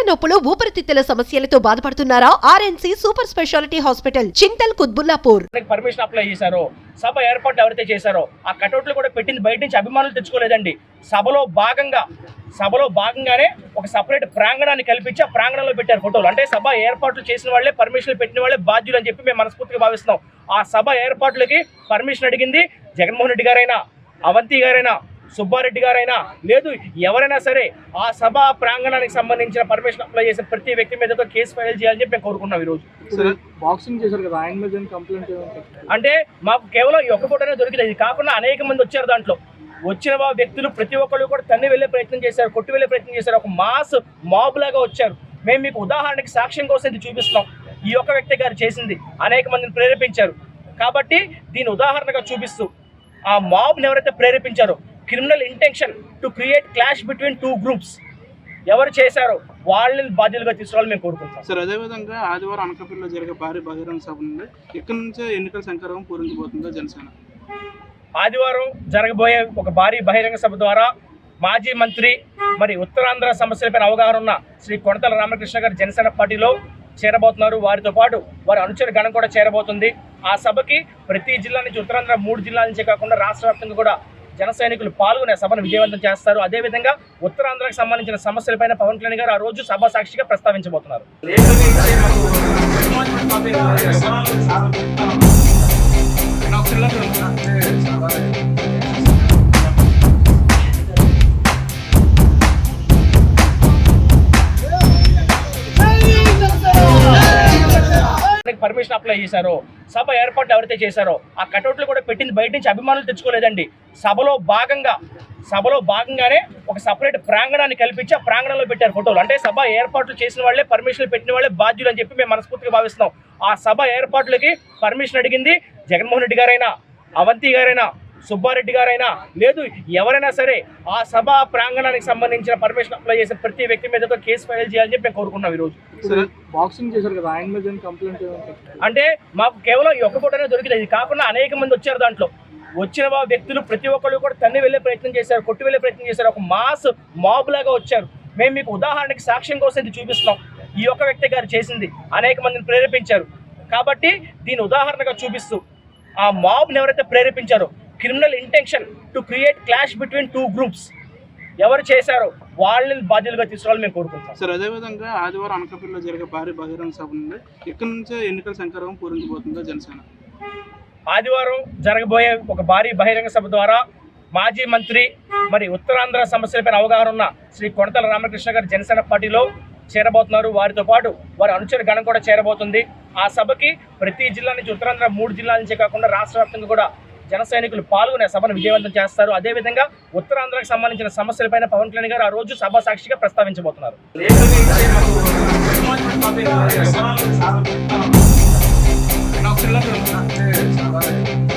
గుండెల నొప్పులు ఊపిరితిత్తుల సమస్యలతో బాధపడుతున్నారా? RNC super speciality hospital Chintal Quthbullapur permission apply చేశారో. సభ ఏర్పాట్లు ఎవరైతే చేశారో ఆ కటౌట్లు కూడా పెట్టింది బయట నుంచి అభిమానులు తెచ్చుకోలేదండి. సభలో భాగంగా సభలో భాగంగానే ఒక సపరేట్ ప్రాంగణాన్ని కల్పించి ఆ ప్రాంగణంలో పెట్టారు ఫోటోలు. అంటే సభ ఏర్పాట్లు చేసిన వాళ్ళే పర్మిషన్లు పెట్టిన వాళ్ళే బాధ్యులు అని చెప్పి మేము మనస్ఫూర్తిగా భావిస్తున్నాం. ఆ సభ ఏర్పాట్లకి పర్మిషన్ అడిగింది జగన్మోహన్ రెడ్డి గారైనా అవంతి గారైనా సుబ్బారెడ్డి గారైనా లేదు ఎవరైనా సరే ఆ సభ ప్రాంగణానికి సంబంధించిన పర్మిషన్ అప్లై చేసిన ప్రతి వ్యక్తి మీద కేసు ఫైల్ చేయాలని చెప్పి మేము కోరుకున్నాం ఈరోజు. బాక్సింగ్ చేశారు కదా ఆయన మీద కంప్లైంట్ అంటే మాకు కేవలం ఈ ఒక్క ఫోటోనే దొరికింది ఇది కాకుండా అనేక మంది వచ్చారు దాంట్లో. వచ్చిన వా- వ్యక్తులు ప్రతి ఒక్కళ్ళు కూడా తన్ని వెళ్ళే ప్రయత్నం చేశారు కొట్టి వెళ్ళే ప్రయత్నం చేశారు ఒక మాస్ మాబ్ లాగా వచ్చారు. మేము మీకు ఉదాహరణకి సాక్ష్యం కోసం ఇది చూపిస్తున్నాం. ఈ ఒక్క వ్యక్తి గారు చేసింది అనేక మందిని ప్రేరేపించారు. కాబట్టి దీని ఉదాహరణగా చూపిస్తూ ఆ మాబ్ని ఎవరైతే ప్రేరేపించారో criminal intention to create clash between two groups ఎవరు చేశారో వాళ్ళని బాధ్యులుగా తీసుకోవాలని మేము కోరుకుంటాం సార్ అదేవిధంగా ఆదివారం అనకాపల్లిలో జరిగే భారీ బహిరంగ సభ నుండి ఇక్కడి నుంచే ఎన్నికల శంకరం పూరించబోతుందో జనసేన. ఆదివారం జరగబోయే ఒక భారీ బహిరంగ సభ ద్వారా మాజీ మంత్రి మరి ఉత్తరాంధ్ర సమస్యలపైన అవగాహన ఉన్న శ్రీ కొణతల రామకృష్ణ గారు జనసేన పార్టీలో చేరబోతున్నారు. వారితో పాటు వారి అనుచర గణం కూడా చేరబోతుంది. ఆ సభకి ప్రతి జిల్లా నుంచి ఉత్తరాంధ్ర మూడు జిల్లాల నుంచే కాకుండా రాష్ట్ర వ్యాప్తంగా కూడా జన సైనికులు పాల్గొనే సభను విజయవంతం చేస్తారు. అదేవిధంగా ఉత్తరాంధ్రకు సంబంధించిన సమస్యలపైన పవన్ కళ్యాణ్ గారు ఆ రోజు సభ సాక్షిగా ప్రస్తావించబోతున్నారు. దానికి పర్మిషన్ అప్లై చేశారో సభ ఏర్పాట్లు ఎవరైతే చేశారో ఆ కటౌట్లు కూడా పెట్టింది బయట నుంచి అభిమానులు తెచ్చుకోలేదండి. సభలో భాగంగా సభలో భాగంగానే ఒక సపరేట్ ప్రాంగణాన్ని కల్పించి ఆ ప్రాంగణంలో పెట్టారు ఫోటోలు. అంటే సభ ఏర్పాట్లు చేసిన వాళ్ళే పర్మిషన్లు పెట్టిన వాళ్ళే బాధ్యులు అని చెప్పి మేము మనస్ఫూర్తిగా భావిస్తున్నాం. ఆ సభ ఏర్పాట్లకి పర్మిషన్ అడిగింది జగన్మోహన్ రెడ్డి గారైనా అవంతి గారైనా సుబ్బారెడ్డి గారైనా లేదు ఎవరైనా సరే ఆ సభ ప్రాంగణానికి సంబంధించిన పర్మిషన్ అప్లై చేసిన ప్రతి వ్యక్తి మీద కేసు ఫైల్ చేయాలని చెప్పి మేము కోరుకున్నాం ఈరోజు. బాక్సింగ్ చేశారు కదా ఆయన మీద కంప్లైంట్ ఏమంటారు అంటే మాకు కేవలం ఈ ఒక్క ఫోటోనే దొరికింది ఇది కాకుండా అనేక మంది వచ్చారు దాంట్లో. వచ్చిన వ్యక్తులు ప్రతి ఒక్కళ్ళు కూడా తన్ని వెళ్ళే ప్రయత్నం చేశారు కొట్టి వెళ్ళే ప్రయత్నం చేశారు ఒక మాస్ మాబ్ లాగా వచ్చారు. మేము మీకు ఉదాహరణకి సాక్ష్యం కోసం ఇది చూపిస్తున్నాం. ఈ ఒక్క వ్యక్తి గారు చేసింది అనేక మందిని ప్రేరేపించారు. కాబట్టి దీని ఉదాహరణగా చూపిస్తూ ఆ మాబ్ని ఎవరైతే ప్రేరేపించారో criminal intention to create clash between two groups ఎవరు చేశారో వాళ్ళని బాధ్యులుగా తీసుకోవాలని మేము కోరుకుంటాం సార్ అదేవిధంగా ఆదివారం అనకాపల్లిలో జరిగే భారీ బహిరంగ సభ నుండి ఇక్కడి నుంచే ఎన్నికల శంకరం పూరించబోతుందో జనసేన. ఆదివారం జరగబోయే ఒక భారీ బహిరంగ సభ ద్వారా మాజీ మంత్రి మరి ఉత్తరాంధ్ర సమస్యలపైన అవగాహన ఉన్న శ్రీ కొణతల రామకృష్ణ గారు జనసేన పార్టీలో చేరబోతున్నారు. వారితో పాటు వారి అనుచర గణం కూడా చేరబోతుంది. ఆ సభకి ప్రతి జిల్లా నుంచి ఉత్తరాంధ్ర మూడు జిల్లాల నుంచే కాకుండా రాష్ట్ర వ్యాప్తంగా కూడా జన సైనికులు పాల్గొనే సభను విజయవంతం చేస్తారు. అదేవిధంగా ఉత్తరాంధ్రకు సంబంధించిన సమస్యలపైన పవన్ కళ్యాణ్ గారు ఆ రోజు సభ సాక్షిగా ప్రస్తావించబోతున్నారు. నాకు